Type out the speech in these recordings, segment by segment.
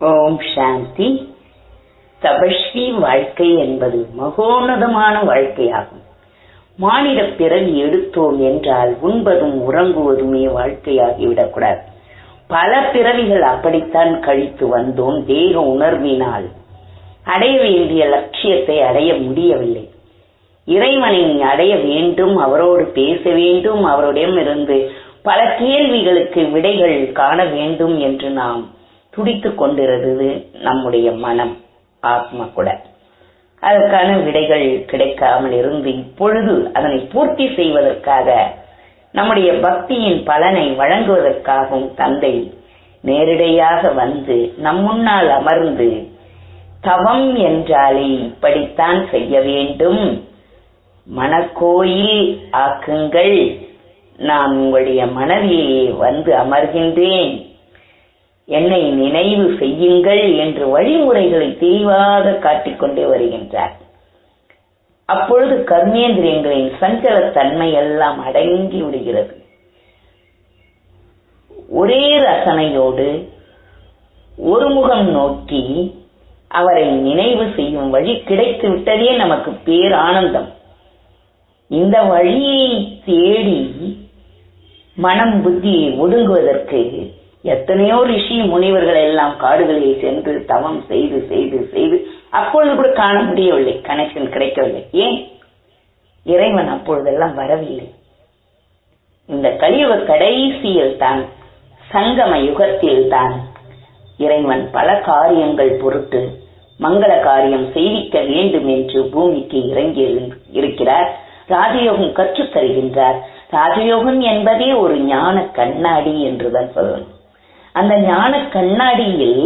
ஓம் சாந்தி. தபஸ்வி வாழ்க்கை என்பது மகோன்னதமான வாழ்க்கையாகும். மானிட பிறவி எடுத்தோம் என்றால் உண்பதும் உறங்குவதுமே வாழ்க்கையாகிவிடக்கூடாது. பல பிறவிகள் அப்படித்தான் கழித்து வந்தோம் தேக உணர்வினால். அடைய வேண்டிய லட்சியத்தை அடைய முடியவில்லை. இறைவனை அடைய வேண்டும் அவரோடு பேச வேண்டும் அவரிடமிருந்து பல கேள்விகளுக்கு விடைகள் காண வேண்டும் என்று நாம் துடித்துக் கொண்டிருந்தது நம்முடைய மனம் ஆத்மா கூட. அதற்கான விடைகள் கிடைக்காமல் இருந்து இப்பொழுது அதனை பூர்த்தி செய்வதற்காக நம்முடைய பக்தியின் பலனை வழங்குவதற்காகவும் தந்தை நேரிடையாக வந்து நம் முன்னால் அமர்ந்து தவம் என்றாலே இப்படித்தான் செய்ய வேண்டும். மனக்கோயில் ஆக்குங்கள். நான் உங்களுடைய மனதிலே வந்து அமர்கின்றேன். என்னை நினைவு செய்யுங்கள் என்று வழிமுறைகளை தெளிவாக காட்டிக்கொண்டே வருகின்றார். அப்பொழுது கர்மேந்திரியங்களின் சஞ்சலத்தன்மை எல்லாம் அடங்கி விடுகிறது. ஒரே ரசனையோடு ஒரு முகம் நோக்கி அவரை நினைவு செய்யும் வழி கிடைத்து விட்டதே நமக்கு பேர் ஆனந்தம் இந்த வழியை தேடி மனம் புத்தியை ஒடுங்குவதற்கு எத்தனையோ ரிஷி முனிவர்கள் எல்லாம் காடுகளில் சென்று தவம் செய்து செய்து செய்து அப்பொழுது கூட காண முடியவில்லை கனெக்ஷன் கிடைக்கவில்லை. ஏன்? இறைவன் அப்பொழுதெல்லாம் வரவில்லை. இந்த கலியுக கடைசியில் தான் சங்கம யுகத்தில் தான் இறைவன் பல காரியங்கள் பொருட்டு மங்கள காரியம் செய்விக்க வேண்டும் என்று பூமிக்கு இறங்கி இருக்கிறார். ராஜயோகம் கற்றுத் தருகின்றார் ராஜயோகம் என்பதே ஒரு ஞான கண்ணாடி என்றுதான் சொல்லணும். அந்த ஞான கண்ணாடியில்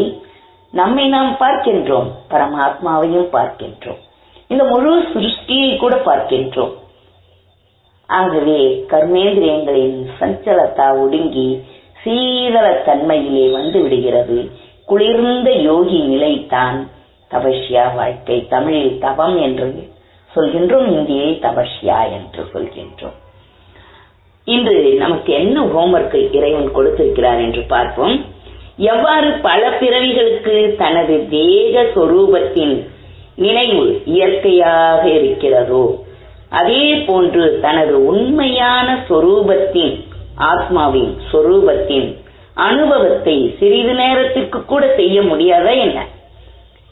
நம்மை நாம் பார்க்கின்றோம் பரமாத்மாவையும் பார்க்கின்றோம். இந்த முழு சிருஷ்டியை கூட பார்க்கின்றோம். ஆகவே கர்மேந்திரியங்களின் சஞ்சலத்தா ஒடுங்கி சீதள தன்மையிலே வந்து விடுகிறது. குளிர்ந்த யோகி நிலைத்தான் தபஷ்யா வாழ்க்கை. தமிழில் தவம் என்று சொல்கின்றோம் இந்தியை தபஷ்யா என்று சொல்கின்றோம். இன்று நமக்கு என்ன ஹோம்ஒர்க்கை இறைவன் கொடுத்திருக்கிறார் என்று பார்ப்போம். எவ்வாறு பல பிறவிகளுக்கு தனது தேக சொரூபத்தின் நினைவு இயற்கையாக இருக்கிறதோ அதே போன்று தனது உண்மையான சொரூபத்தின் ஆத்மாவின் சொரூபத்தின் அனுபவத்தை சிறிது நேரத்திற்கு கூட செய்ய முடியாத என்ன?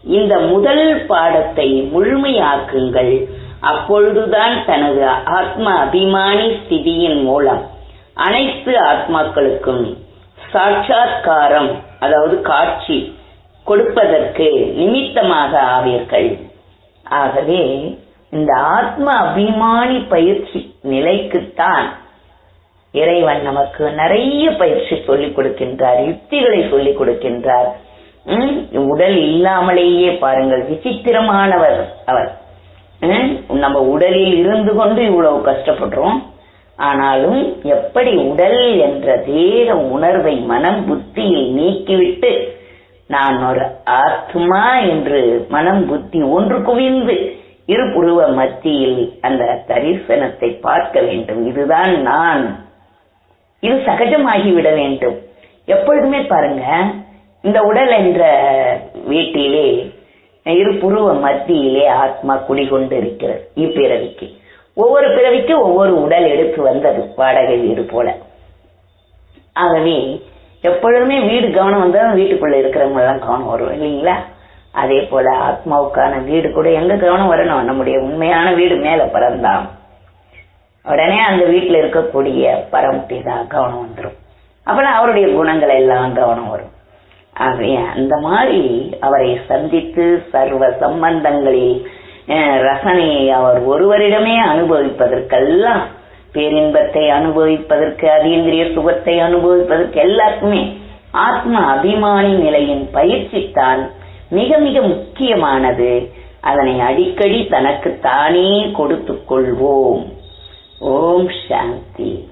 இந்த முதல் பாடத்தை முழுமையாக்குங்கள். அப்பொழுதுதான் தனது ஆத்ம அபிமானி ஸ்திதியின் மூலம் அனைத்து ஆத்மாக்களுக்கும் சாட்சாத்காரம் அதாவது காட்சி கொடுப்பதற்கு நிமித்தமாக ஆவீர்கள். ஆகவே இந்த ஆத்ம அபிமானி பயிற்சி நிலைக்குத்தான் இறைவன் நமக்கு நிறைய பயிற்சி சொல்லிக் கொடுக்கின்றார் யுக்திகளை சொல்லிக் கொடுக்கின்றார். உடல் இல்லாமலேயே பாருங்கள் விசித்திரமானவர் அவர். நம்ம உடலில் இருந்து கொண்டு இவ்வளவு கஷ்டப்படுறோம். ஆனாலும் எப்படி உடல் என்ற தேக உணர்வை மனம் புத்தியை நீக்கிவிட்டு நான் ஒரு ஆத்மா என்று மனம் புத்தி ஒன்று குவிந்து இருபுருவ மத்தியில் அந்த தரிசனத்தை பார்க்க வேண்டும். இதுதான் நான். இது சகஜமாகிவிட வேண்டும். எப்பொழுதுமே பாருங்க இந்த உடல் என்ற வீட்டிலே இருபுருவ மத்தியிலே ஆத்மா குடிகொண்டு இருக்கிறது இப்பிறவிக்கு ஒவ்வொரு பிறவிக்கு ஒவ்வொரு உடல் எடுத்து வந்தது வாடகை வீடு போல. ஆகவே எப்பொழுதுமே வீடு கவனம் வந்தாலும் வீட்டுக்குள்ள இருக்கிறவங்க எல்லாம் கவனம் வரும் இல்லைங்களா? அதே போல ஆத்மாவுக்கான வீடு கூட எங்க கவனம் வரணும்? நம்முடைய உண்மையான வீடு மேல பிறந்தான் உடனே அந்த வீட்டுல இருக்கக்கூடிய பரம்பிதா கவனம் வந்துடும் அப்புறம் அவருடைய குணங்கள் எல்லாம் கவனம் வரும். ஆகவே அந்த மாதிரி அவரை சந்தித்து சர்வ சம்பந்தங்களில் ரசனையை அவர் ஒருவரிடமே அனுபவிப்பதற்கெல்லாம் பேரின்பத்தை அனுபவிப்பதற்கு அதீந்திரிய சுகத்தை அனுபவிப்பதற்கு எல்லாருக்குமே ஆத்ம அபிமானி நிலையின் பயிற்சி தான் மிக மிக முக்கியமானது. அதனை அடிக்கடி தனக்கு தானே கொடுத்துக் கொள்வோம். ஓம் சாந்தி.